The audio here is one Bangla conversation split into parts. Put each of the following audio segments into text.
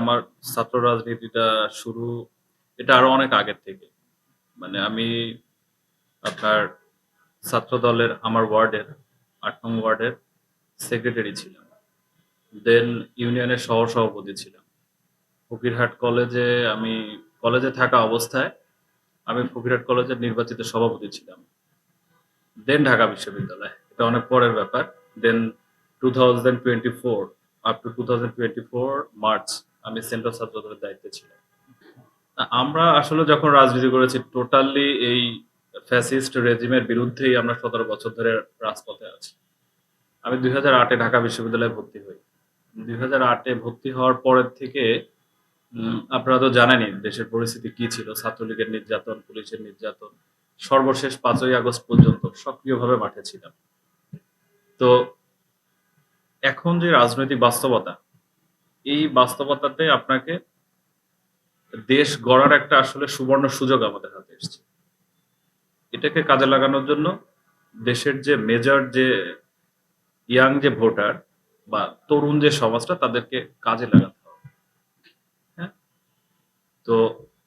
আমার ছাত্র রাজনীতিটা শুরু, এটা আরও অনেক আগের থেকে। মানে আমি আপনার ছাত্র দলের, আমার ওয়ার্ডের, আট নং ওয়ার্ডের সেক্রেটারি ছিলাম। দেন ইউনিয়নের সহ সভাপতি ছিলাম। ফকিরহাট কলেজে আমি কলেজে থাকা অবস্থায় আমি ফকিরহাট কলেজের নির্বাচিত সভাপতি ছিলাম। দেন ঢাকা বিশ্ববিদ্যালয়, এটা অনেক পরের ব্যাপার। Then two thousand twenty four up to two thousand twenty four March আমি সেন্ট্রাল ছাত্র দলের দায়িত্বে ছিলাম। আমরা আসলে যখন রাজনীতি করেছি টোটালি এই ফ্যাসিস্ট রেজিমের বিরুদ্ধেই আমরা সতেরো বছর ধরে রাজপথে আছি। আমি দুই হাজার আটে ঢাকা বিশ্ববিদ্যালয়ে ভর্তি হই। দুই হাজার আটে ভর্তি হওয়ার পরের থেকে আপনারা তো জানেনই দেশের পরিস্থিতি কি ছিল। ছাত্রলীগের নির্যাতন, পুলিশের নির্যাতন, সর্বশেষ পাঁচই আগস্ট পর্যন্ত সক্রিয়ভাবে মাঠে ছিলাম। তো এখন যে রাজনৈতিক বাস্তবতা এই বাস্তবতাতে আপনাকে দেশ গড়ার একটা আসলে সুবর্ণ সুযোগ আমাদের হাতে এসেছে। এটাকে কাজে লাগানোর জন্য দেশের যে মেজর যে ইয়াং যে ভোটার বা তরুণ যে সমাজটা তাদেরকে কাজে লাগাতে হবে। হ্যাঁ? তো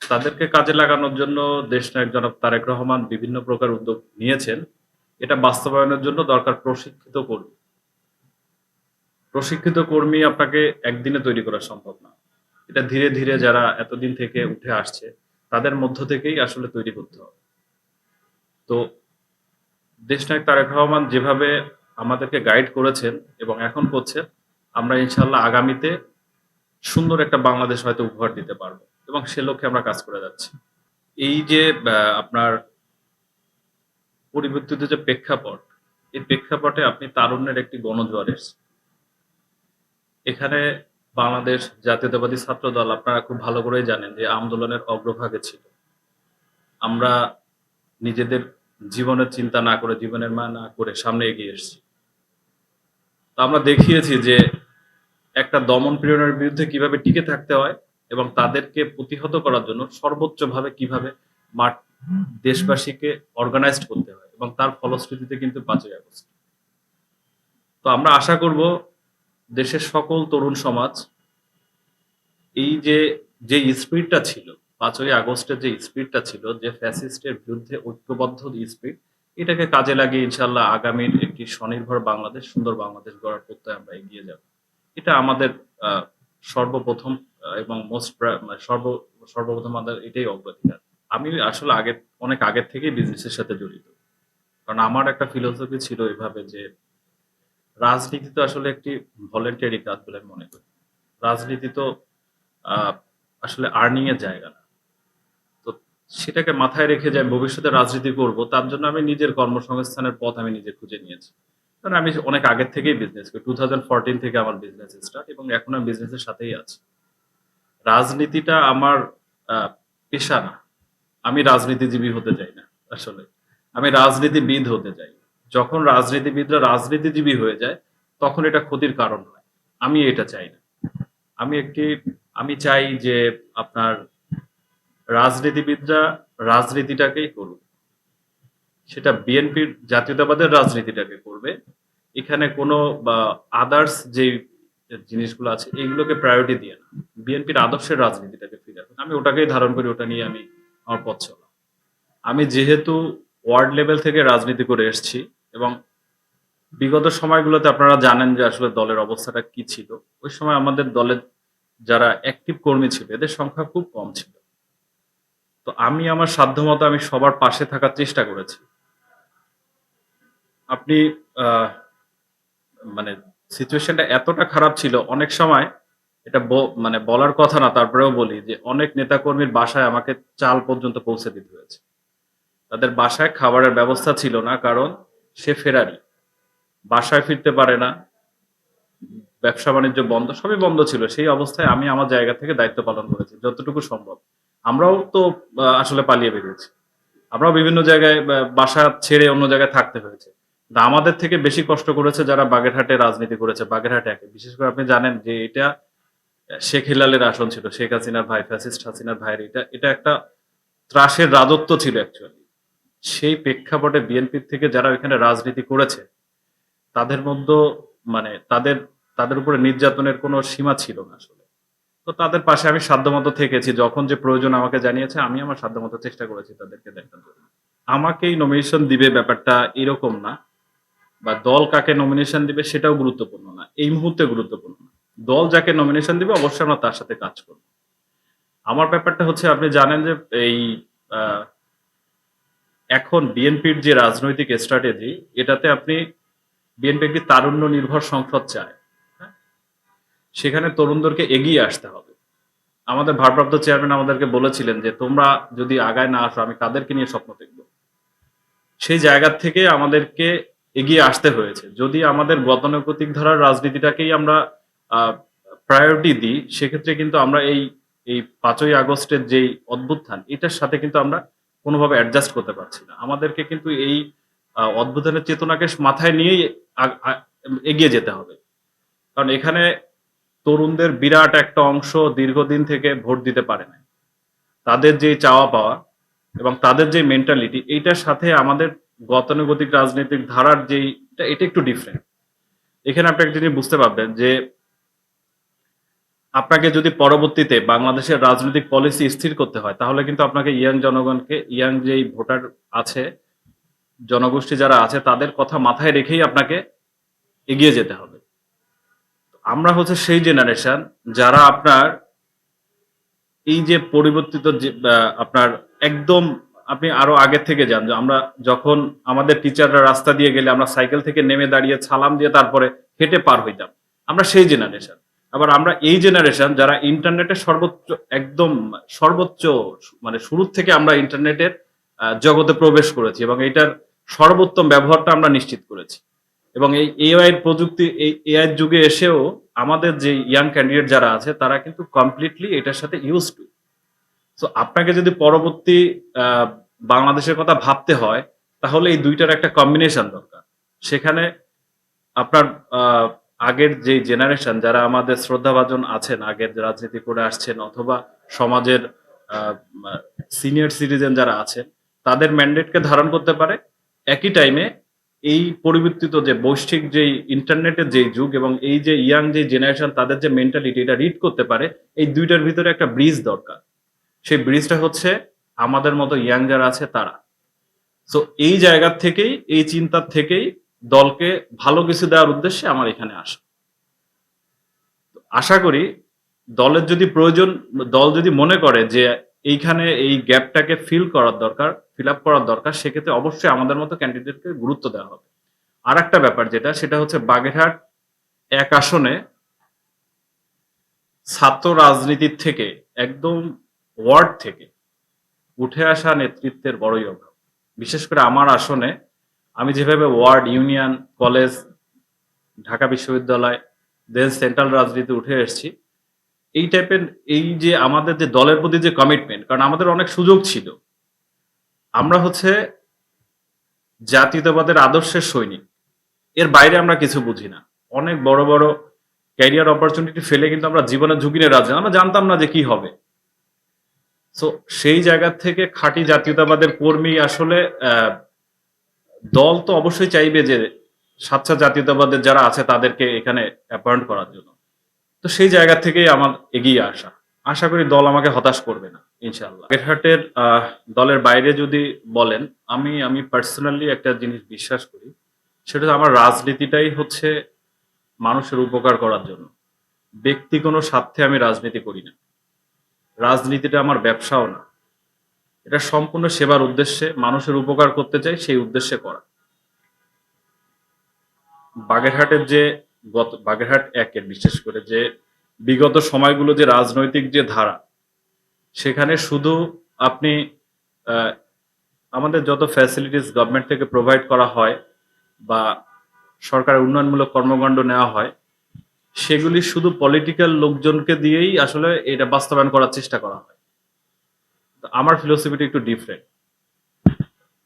তাদেরকে কাজে লাগানোর জন্য দেশ নায়ক জনাব তারেক রহমান বিভিন্ন প্রকার উদ্যোগ নিয়েছেন। এটা বাস্তবায়নের জন্য দরকার প্রশিক্ষিত কর্মী। প্রশিক্ষিত কর্মী আপনাকে একদিনে তৈরি করা সম্ভব না। এটা ধীরে ধীরে যারা এতদিন থেকে উঠে আসছে, তাদের মধ্য থেকেই আসলে তৈরি করতে হবে। তো দেশনায়ক তারেক রহমান যেভাবে আমাদেরকে গাইড করেছেন এবং এখন করছেন, আমরা ইনশাল্লাহ আগামীতে সুন্দর একটা বাংলাদেশ হয়তো উপহার দিতে পারব এবং সে লক্ষ্যে আমরা কাজ করে যাচ্ছি। এই যে আপনার পরিবর্তিত যে প্রেক্ষাপট, এই প্রেক্ষাপটে আপনি তারুণ্যের একটি গণজোয়ার এসছে এখানে বাংলাদেশ জাতীয়তাবাদী ছাত্র দল, আপনারা খুব ভালো করেই জানেন যে আন্দোলনের অগ্রভাগে ছিল। আমরা নিজেদের জীবনের চিন্তা না করে, জীবনের মা না করে সামনে এগিয়ে এসেছি। তো আমরা দেখিয়েছি যে একটা দমন পীড়নের বিরুদ্ধে কীভাবে টিকে থাকতে হয় এবং তাদেরকে প্রতিহত করার জন্য সর্বোচ্চভাবে কীভাবে মাঠ দেশবাসীকে অর্গানাইজড করতে হয় এবং তার ফলশ্রুতিতে কিন্তু পাঁচই আগস্ট। তো আমরা আশা করব দেশের সকল তরুণ সমাজ, এই যে যে স্পিরিটটা ছিল, পাঁচই আগস্টের যে স্পিরিটটা ছিল, যে ফ্যাসিস্টের বিরুদ্ধে ঐক্যবদ্ধ স্পিরিট এটাকে কাজে লাগিয়ে ইনশাল্লাহ আগামীর একটি স্বনির্ভর বাংলাদেশ, সুন্দর বাংলাদেশ গড়ার প্রত্যয় আমরা এগিয়ে যাব। এটা আমাদের সর্বপ্রথম এবং মোস্ট সর্ব, সর্বপ্রথম আমাদের এটাই অগ্রাধিকার। আমি আসলে আগে অনেক আগের থেকেই বিজনেসের সাথে জড়িত। কারণ আমার একটা ফিলোসফি ছিল এভাবে যে রাজনীতি তো আসলে একটি ভলেন্টারি কাজ বলে আমি মনে করি। রাজনীতি তো আসলে আর্নিং এর জায়গা না। তো সেটাকে মাথায় রেখে যে আমি ভবিষ্যতে রাজনীতি করব, তার জন্য আমি নিজের কর্মসংস্থানের পথ আমি নিজে খুঁজে নিয়েছি। কারণ আমি অনেক আগের থেকেই বিজনেস করি। টু থাউজেন্ড ফোরটিন থেকে আমার বিজনেস স্টার্ট এবং এখন আমি বিজনেসের সাথেই আছি। রাজনীতিটা আমার পেশা না। আমি রাজনীতিজীবী হতে চাই না, আসলে। আমি রাজনীতিবিদ হতে চাই যখন রাজনীতিবিদরা রাজনীতিজীবী হয়ে যায়, তখন এটা ক্ষতির কারণ হয়। আমি এটা চাই না। আমি একটি, আমি চাই যে আপনার রাজনীতিবিদরা রাজনীতিটাকেই করুক। সেটা বিএনপির জাতীয়তাবাদের রাজনীতিটাকে করবে। এখানে কোনো, বা আদার্স যে জিনিসগুলো আছে, এগুলোকে প্রায়োরিটি দিয়ে না। বিএনপির আদর্শের রাজনীতিটাকে ফিরে আমি ওটাকেই ধারণ করি, ওটা নিয়ে আমি আমার পথ আমি যেহেতু ওয়ার্ড লেভেল থেকে রাজনীতি করে এসেছি এবং বিগত সময়গুলোতে আপনারা জানেন যে আসলে দলের অবস্থাটা কি ছিল। ওই সময় আমাদের দলের যারা অ্যাক্টিভ কর্মী ছিল, এদের সংখ্যা খুব কম ছিল। তো আমি আমার সাধ্যমতো আমি সবার পাশে থাকার চেষ্টা করেছি। আপনি মানে সিচুয়েশনটা এতটা খারাপ ছিল, অনেক সময় এটা মানে বলার কথা না, তারপরেও বলি যে অনেক নেতাকর্মীর বাসায় আমাকে চাল পর্যন্ত পৌঁছে দিতে হয়েছে। তাদের বাসায় খাবারের ব্যবস্থা ছিল না, কারণ সে ফেরারি বাসায় ফিরতে পারে না। ব্যবসা বাণিজ্য বন্ধ, সবই বন্ধ ছিল। সেই অবস্থায় আমি আমার জায়গা থেকে দায়িত্ব পালন করেছি, যতটুকু সম্ভব। আমরাও তো আসলে পালিয়ে বেরিয়েছি। আমরাও বিভিন্ন জায়গায় বাসা ছেড়ে অন্য জায়গায় থাকতে হয়েছে। আমাদের থেকে বেশি কষ্ট করেছে যারা বাগেরহাটে রাজনীতি করেছে, বাগেরহাটে একে। বিশেষ করে আপনি জানেন যে এটা শেখ হিলালের আসন ছিল, শেখ হাসিনার ভাই, ফ্যাসিস্ট হাসিনার ভাইয়ের। এটা এটা একটা ত্রাসের রাজত্ব ছিল অ্যাকচুয়ালি সেই প্রেক্ষাপটে বিএনপির থেকে যারা এখানে রাজনীতি করেছে, তাদের মধ্যে মানে তাদের তাদের উপরে নির্যাতনের কোনো সীমা ছিল না আসলে। তো তাদের পাশে আমি সাধ্যমতো থেকেছি, যখন যে প্রয়োজন আমাকে জানিয়েছে, আমি আমার সাধ্যমতো চেষ্টা করেছি তাদেরকে দেখার জন্য। আমাকেই নমিনেশন দিবে ব্যাপারটা এরকম না, বা দল কাকে নমিনেশন দিবে সেটাও গুরুত্বপূর্ণ না, এই মুহূর্তে গুরুত্বপূর্ণ না। দল যাকে নমিনেশন দিবে অবশ্যই আমরা তার সাথে কাজ করব। আমার ব্যাপারটা হচ্ছে, আপনি জানেন যে এই এখন বিএনপির যে রাজনৈতিক স্ট্র্যাটেজি এটাতে আপনি বিএনপি একটি তারুণ্য নির্ভর সংসদ চায় হ্যাঁ? সেখানে তরুণদেরকে এগিয়ে আসতে হবে। আমাদের ভারপ্রাপ্ত চেয়ারম্যান আমাদেরকে বলেছিলেন যে, তোমরা যদি আগায় না আসো, আমি কাদেরকে নিয়ে স্বপ্ন দেখব? সেই জায়গা থেকে আমাদেরকে এগিয়ে আসতে হয়েছে। যদি আমাদের গতানুগতিক ধারার রাজনীতিটাকেই আমরা প্রায়োরিটি দিই, সেক্ষেত্রে কিন্তু আমরা এই এই পাঁচই আগস্টের যেই অদ্ভুত্থান, এটার সাথে কিন্তু আমরা কোনোভাবে অ্যাডজাস্ট করতে পারছি না। আমাদেরকে কিন্তু এই অদ্ভুতানের চেতনাকে মাথায় নিয়েই এগিয়ে যেতে হবে। কারণ এখানে তরুণদের বিরাট একটা অংশ দীর্ঘদিন থেকে ভোট দিতে পারে না তাদের যে চাওয়া পাওয়া এবং তাদের যে মেন্টালিটি এইটার সাথে আমাদের গতানুগতিক রাজনৈতিক ধারার যেই, এটা একটু ডিফারেন্ট এখানে আপনি একটা জিনিস বুঝতে পারবেন যে আপনাকে যদি পরবর্তীতে বাংলাদেশের রাজনৈতিক পলিসি স্থির করতে হয়, তাহলে কিন্তু আপনাকে ইয়াং জনগণকে, ইয়াং যেই ভোটার আছে, জনগোষ্ঠী যারা আছে, তাদের কথা মাথায় রেখেই আপনাকে এগিয়ে যেতে হবে। আমরা হচ্ছে সেই জেনারেশন যারা আপনার এই যে পরিবর্তিত যে আপনার একদম আপনি আরও আগে থেকে যান আমরা যখন আমাদের টিচাররা রাস্তা দিয়ে গেলে আমরা সাইকেল থেকে নেমে দাঁড়িয়ে ছালাম দিয়ে তারপরে হেঁটে পার হইতাম। আমরা সেই জেনারেশন আবার আমরা এই জেনারেশন যারা ইন্টারনেটের সর্বোচ্চ, একদম সর্বোচ্চ মানে শুরুর থেকে আমরা ইন্টারনেটের জগতে প্রবেশ করেছি এবং এটার সর্বোত্তম ব্যবহারটা আমরা নিশ্চিত করেছি। এবং এই এআই প্রযুক্তি, এই এআই যুগে এসেও আমাদের যে ইয়াং ক্যান্ডিডেট যারা আছে, তারা কিন্তু কমপ্লিটলি এটার সাথে ইউজ টু সো আপনাকে যদি পরবর্তী বাংলাদেশের কথা ভাবতে হয়, তাহলে এই দুইটার একটা কম্বিনেশন দরকার। সেখানে আপনার আগের যে জেনারেশন যারা আমাদের শ্রদ্ধাভাজন আছেন, আগের রাজনীতি করে আসছেন অথবা সমাজের সিনিয়র সিটিজেন যারা আছেন, তাদের ম্যান্ডেটকে ধারণ করতে পারে। একই টাইমে এই পরিবর্তিত যে বৈশ্বিক যে ইন্টারনেটের যে যুগ এবং এই যে ইয়াং যে জেনারেশন তাদের যে মেন্টালিটি এটা রিড করতে পারে, এই দুইটার ভিতরে একটা ব্রিজ দরকার। সেই ব্রিজটা হচ্ছে আমাদের মতো ইয়াং যারা আছে, তারা। সো এই জায়গা থেকেই, এই চিন্তার থেকেই দলকে ভালো কিছু দেওয়ার উদ্দেশ্যে আমার এখানে আসা। আশা করি দলের যদি প্রয়োজন, দল যদি মনে করে যে এইখানে এই গ্যাপটাকে ফিল করার দরকার ফিল আপ করার দরকার, সেক্ষেত্রে অবশ্যই আমাদের মতো ক্যান্ডিডেটকে গুরুত্ব দেওয়া হবে। আর একটা ব্যাপার যেটা, সেটা হচ্ছে বাগেরহাট এক আসনে ছাত্র রাজনীতির থেকে, একদম ওয়ার্ড থেকে উঠে আসা নেতৃত্বের বড়ই অভাব। বিশেষ করে আমার আসনে আমি যেভাবে ওয়ার্ড, ইউনিয়ন, কলেজ, ঢাকা বিশ্ববিদ্যালয়, দেন সেন্ট্রাল রাজনীতি উঠে এসেছি, এই টাইপের এই যে আমাদের যে দলের প্রতি যে কমিটমেন্ট কারণ আমাদের অনেক সুযোগ ছিল। আমরা হচ্ছে জাতীয়তাবাদের আদর্শের সৈনিক। এর বাইরে আমরা কিছু বুঝি না। অনেক বড় বড় ক্যারিয়ার অপরচুনিটি ফেলে কিন্তু আমরা জীবনের ঝুঁকি নিয়ে রাজি। আমরা জানতাম না যে কি হবে। সো সেই জায়গা থেকে খাঁটি জাতীয়তাবাদের কর্মী আসলে দল তো অবশ্যই চাইবে যে স্বাচ্ছা জাতীয়তাবাদের যারা আছে তাদেরকে এখানে অ্যাপয়েন্ট করার জন্য। তো সেই জায়গা থেকেই আমার এগিয়ে আসা। আশা করি দল আমাকে হতাশ করবে না ইনশাআল্লাহ। গেটহাটের আহ, দলের বাইরে যদি বলেন আমি আমি পার্সোনালি একটা জিনিস বিশ্বাস করি সেটা আমার রাজনীতিটাই হচ্ছে মানুষের উপকার করার জন্য। ব্যক্তি কোনো স্বার্থে আমি রাজনীতি করি না। রাজনীতিটা আমার ব্যবসাও না। এটা সম্পূর্ণ সেবার উদ্দেশ্যে, মানুষের উপকার করতে চাই সেই উদ্দেশ্যে করা। বাগেরহাটের যে গত, বাগেরহাট একের বিশেষ করে যে বিগত সময়গুলো যে রাজনৈতিক যে ধারা, সেখানে শুধু আপনি আমাদের যত ফ্যাসিলিটিস গভর্নমেন্ট থেকে প্রোভাইড করা হয় বা সরকারের উন্নয়নমূলক কর্মকাণ্ড নেওয়া হয়, সেগুলি শুধু পলিটিক্যাল লোকজনকে দিয়েই আসলে এটা বাস্তবায়ন করার চেষ্টা করা হয়। আমার ফিলোসফিটা একটু ডিফারেন্ট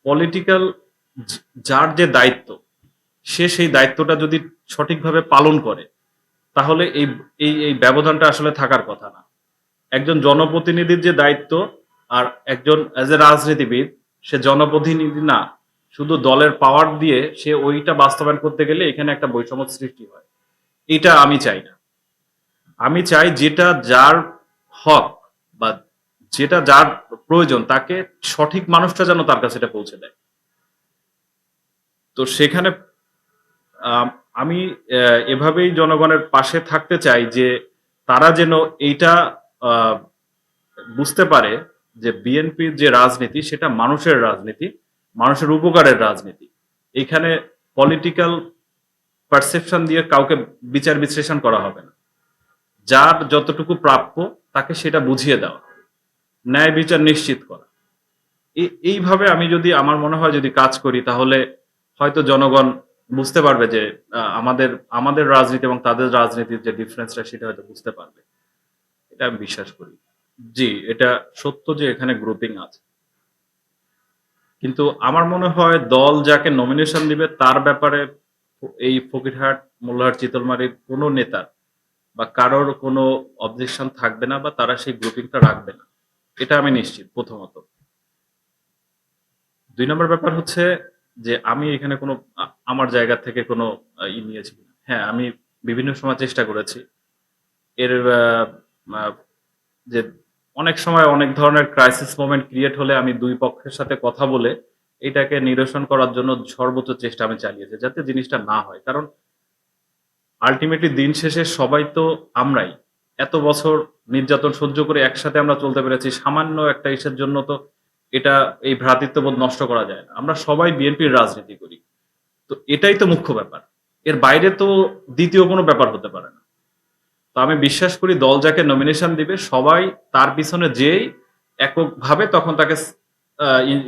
পলিটিক্যাল যার যে দায়িত্ব, সে সেই দায়িত্বটা যদি সঠিকভাবে পালন করে, তাহলে এই এই ব্যবধানটা আসলে থাকার কথা না। একজন জনপ্রতিনিধির যে দায়িত্ব আর একজন অ্যাজ এ রাজনীতিবিদ, সে জনপ্রতিনিধি না, শুধু দলের পাওয়ার দিয়ে সে ওইটা বাস্তবায়ন করতে গেলে এখানে একটা বৈষম্য সৃষ্টি হয়। এটা আমি চাই না। আমি চাই যেটা যার হক যেটা যার প্রয়োজন তাকে সঠিক মানুষটা যেন তার কাছে পৌঁছে দেয়। তো সেখানে আম, এভাবেই জনগণের পাশে থাকতে চাই যে তারা যেন এইটা বুঝতে পারে যে বিএনপির যে রাজনীতি সেটা মানুষের রাজনীতি মানুষের উপকারের রাজনীতি। এখানে পলিটিক্যাল পারসেপশন দিয়ে কাউকে বিচার বিশ্লেষণ করা হবে না। যার যতটুকু প্রাপ্য তাকে সেটা বুঝিয়ে দেওয়া। ন্যায় বিচার নিশ্চিত করা। এইভাবে আমি যদি, আমার মনে হয় যদি কাজ করি, তাহলে হয়তো জনগণ বুঝতে পারবে যে আমাদের আমাদের রাজনীতি এবং তাদের রাজনীতির যে ডিফারেন্সটা সেটা হয়তো বুঝতে পারবে। এটা আমি বিশ্বাস করি। জি, এটা সত্য যে এখানে গ্রুপিং আছে। কিন্তু আমার মনে হয় দল যাকে নমিনেশন দিবে, তার ব্যাপারে এই ফকিরহাট, মোল্লাহাট, চিতলমারির কোনো নেতার বা কারোর কোনো অবজেকশন থাকবে না বা তারা সেই গ্রুপিংটা রাখবে না। এটা আমি নিশ্চিত, প্রথমত। দুই নম্বর ব্যাপার হচ্ছে যে আমি এখানে কোনো, আমার জায়গা থেকে কোনো ই নিয়েছি হ্যাঁ আমি বিভিন্ন সময় চেষ্টা করেছি। এর যে অনেক সময় অনেক ধরনের ক্রাইসিস মোমেন্ট ক্রিয়েট হলে আমি দুই পক্ষের সাথে কথা বলে এটাকে নিরসন করার জন্য সর্বোচ্চ চেষ্টা আমি চালিয়েছি, যাতে জিনিসটা না হয়। কারণ আলটিমেটলি দিন শেষে সবাই তো আমরাই। এত বছর নির্যাতন সহ্য করে একসাথে আমরা চলতে পেরেছি, সামান্য একটা ইসের জন্য তো এটা, এই ভ্রাতৃত্ববোধ নষ্ট করা যায় না। আমরা সবাই বিএনপির রাজনীতি করি। তো এটাই তো মুখ্য ব্যাপার। এর বাইরে তো দ্বিতীয় কোনো ব্যাপার হতে পারে না। তো আমি বিশ্বাস করি দল যাকে নমিনেশন দিবে, সবাই তার পিছনে যেই এককভাবে তখন তাকে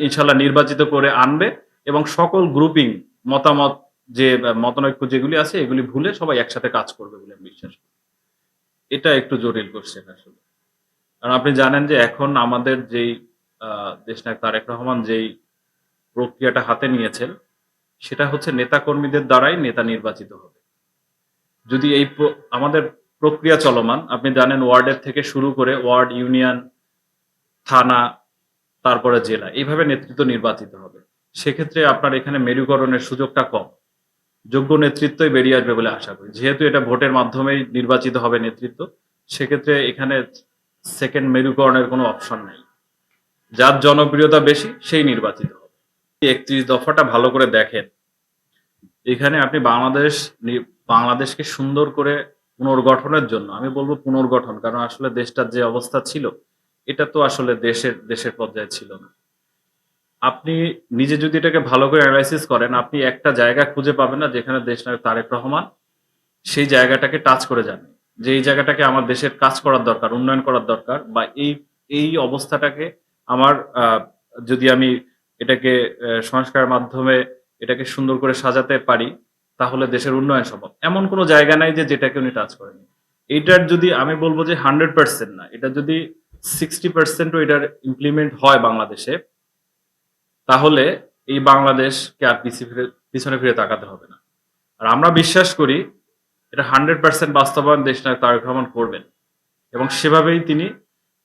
ইনশাল্লাহ নির্বাচিত করে আনবে এবং সকল গ্রুপিং মতামত যে, মতানৈক্য যেগুলি আছে, এগুলি ভুলে সবাই একসাথে কাজ করবে বলে আমি বিশ্বাস করি। এটা একটু জটিল কোশ্চেন আসলে। কারণ আপনি জানেন যে এখন আমাদের যেই দেশনায়ক তারেক রহমান যেই প্রক্রিয়াটা হাতে নিয়েছেন, সেটা হচ্ছে নেতা কর্মীদের দ্বারাই নেতা নির্বাচিত হবে। যদি এই আমাদের প্রক্রিয়া চলমান, আপনি জানেন ওয়ার্ডের থেকে শুরু করে ওয়ার্ড, ইউনিয়ন, থানা, তারপরে জেলা, এইভাবে নেতৃত্ব নির্বাচিত হবে। সেক্ষেত্রে আপনার এখানে মেরুকরণের সুযোগটা কম। যোগ্য নেতৃত্বই বেরিয়ে আসবে বলে আশা করি। যেহেতু এটা ভোটের মাধ্যমেই নির্বাচিত হবে নেতৃত্ব, সেক্ষেত্রে এখানে সেকেন্ড মেরুকরণের কোনো অপশন নেই। যার জনপ্রিয়তা বেশি, সেই নির্বাচিত হবে। একত্রিশ দফাটা ভালো করে দেখেন। এখানে আপনি বাংলাদেশ বাংলাদেশকে সুন্দর করে পুনর্গঠনের জন্য, আমি বলব পুনর্গঠন, কারণ আসলে দেশটার যে অবস্থা ছিল, এটা তো আসলে দেশের দেশের পর্যায়ে ছিল না। আপনি নিজে যদি এটাকে ভালো করে অ্যানালাইসিস করেন, আপনি একটা জায়গা খুঁজে পাবেন না যেখানে দেশ নায়ক তারেক রহমান সেই জায়গাটাকে টাচ করে যান। যে এই জায়গাটাকে আমার দেশের কাজ করার দরকার, উন্নয়ন করার দরকার বা এই এই অবস্থাটাকে আমার যদি আমি এটাকে সংস্কারের মাধ্যমে এটাকে সুন্দর করে সাজাতে পারি, তাহলে দেশের উন্নয়ন সম্ভব। এমন কোনো জায়গা নাই যে যেটাকে উনি টাচ করেনি এইটার যদি আমি বলব যে হান্ড্রেড পার্সেন্ট না, এটা যদি সিক্সটি পার্সেন্টও এটার ইমপ্লিমেন্ট হয় বাংলাদেশে তাহলে এই বাংলাদেশকে আর ফিরে, পিছনে ফিরে তাকাতে হবে না। আর আমরা বিশ্বাস করি এটা হান্ড্রেড পার্সেন্ট বাস্তবায়ন দেশ নায়ক তারেক রহমান করবেন। এবং সেভাবেই তিনি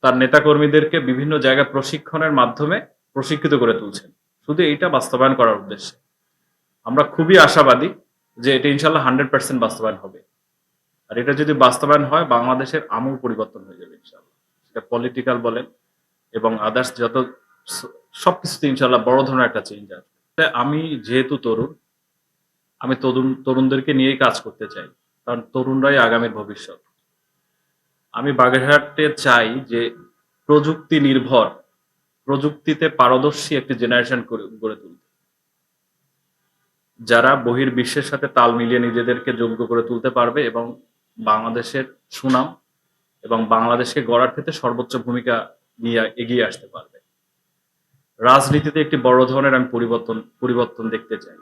তার নেতাকর্মীদেরকে বিভিন্ন জায়গায় প্রশিক্ষণের মাধ্যমে প্রশিক্ষিত করে তুলছেন। শুধু এইটা বাস্তবায়ন করার উদ্দেশ্যে। আমরা খুবই আশাবাদী যে এটা ইনশাল্লাহ হান্ড্রেড পার্সেন্ট বাস্তবায়ন হবে। আর এটা যদি বাস্তবায়ন হয়, বাংলাদেশের আমূল পরিবর্তন হয়ে যাবে ইনশাল্লাহ সেটা পলিটিক্যাল বলেন এবং আদার্স যত সবকিছুতে ইনশাল্লাহ বড় ধরনের একটা চেঞ্জ আসবে। আমি যেহেতু তরুণ, আমি তরুণ, তরুণদেরকে নিয়েই কাজ করতে চাই, কারণ তরুণরাই আগামীর ভবিষ্যৎ। আমি বাগেরহাটে চাই যে প্রযুক্তি নির্ভর, প্রযুক্তিতে পারদর্শী একটি জেনারেশন গড়ে তুলতে। যারা বহির বিশ্বের সাথে তাল মিলিয়ে নিজেদেরকে যোগ্য করে তুলতে পারবে এবং বাংলাদেশের সুনাম এবং বাংলাদেশকে গড়ার ক্ষেত্রে সর্বোচ্চ ভূমিকা নিয়ে এগিয়ে আসতে পারবে। রাজনীতিতে একটি বড় ধরনের আমি পরিবর্তন পরিবর্তন দেখতে চাই।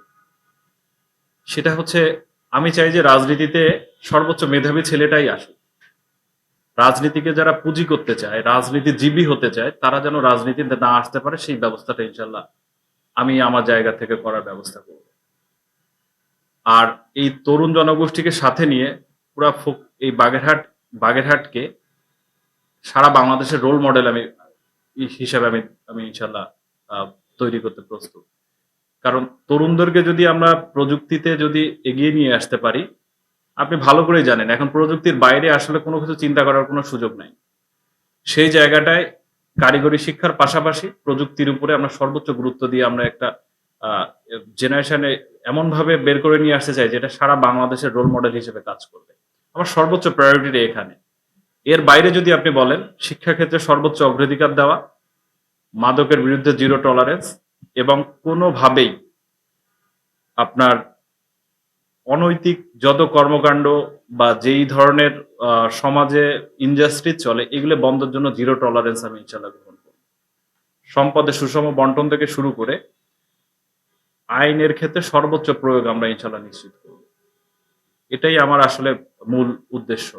সেটা হচ্ছে, আমি চাই যে রাজনীতিতে সর্বোচ্চ মেধাবী ছেলেটাই আসুক। রাজনীতিকে যারা পুঁজি করতে চায়, রাজনীতিজীবী হতে চায়, তারা যেন রাজনীতিতে না আসতে পারে, সেই ব্যবস্থাটা ইনশাল্লাহ আমি আমার জায়গা থেকে করার ব্যবস্থা করব। আর এই তরুণ জনগোষ্ঠীকে সাথে নিয়ে পুরা এই বাগেরহাট, বাগেরহাটকে সারা বাংলাদেশের রোল মডেল আমি, হিসাবে আমি আমি ইনশাল্লাহ তৈরি করতে প্রস্তুত। কারণ তরুণদেরকে যদি আমরা প্রযুক্তিতে যদি এগিয়ে নিয়ে আসতে পারি, আপনি ভালো করেই জানেন, এখন প্রযুক্তির বাইরে আসলে কোনো কিছু চিন্তা করার কোনো সুযোগ নাই। সেই জায়গাটায় কারিগরি শিক্ষার পাশাপাশি প্রযুক্তির উপরে আমরা সর্বোচ্চ গুরুত্ব দিয়ে আমরা একটা জেনারেশনে এমন ভাবে বের করে নিয়ে আসতে চাই, যেটা সারা বাংলাদেশের রোল মডেল হিসেবে কাজ করবে। আমার সর্বোচ্চ প্রায়োরিটি এখানে। এর বাইরে যদি আপনি বলেন, শিক্ষাক্ষেত্রে সর্বোচ্চ অগ্রাধিকার দেওয়া মাদকের বিরুদ্ধে জিরো টলারেন্স এবং কোনোভাবেই আপনার অনৈতিক যত কর্মকাণ্ড বা যেই ধরনের সমাজে ইন্ডাস্ট্রি চলে, এগুলো বন্ধের জন্য জিরো টলারেন্স আমি ইনশাল্লাহ গ্রহণ করব। সম্পদের সুষম বন্টন থেকে শুরু করে আইনের ক্ষেত্রে সর্বোচ্চ প্রয়োগ আমরা ইনশাল্লাহ নিশ্চিত করব। এটাই আমার আসলে মূল উদ্দেশ্য।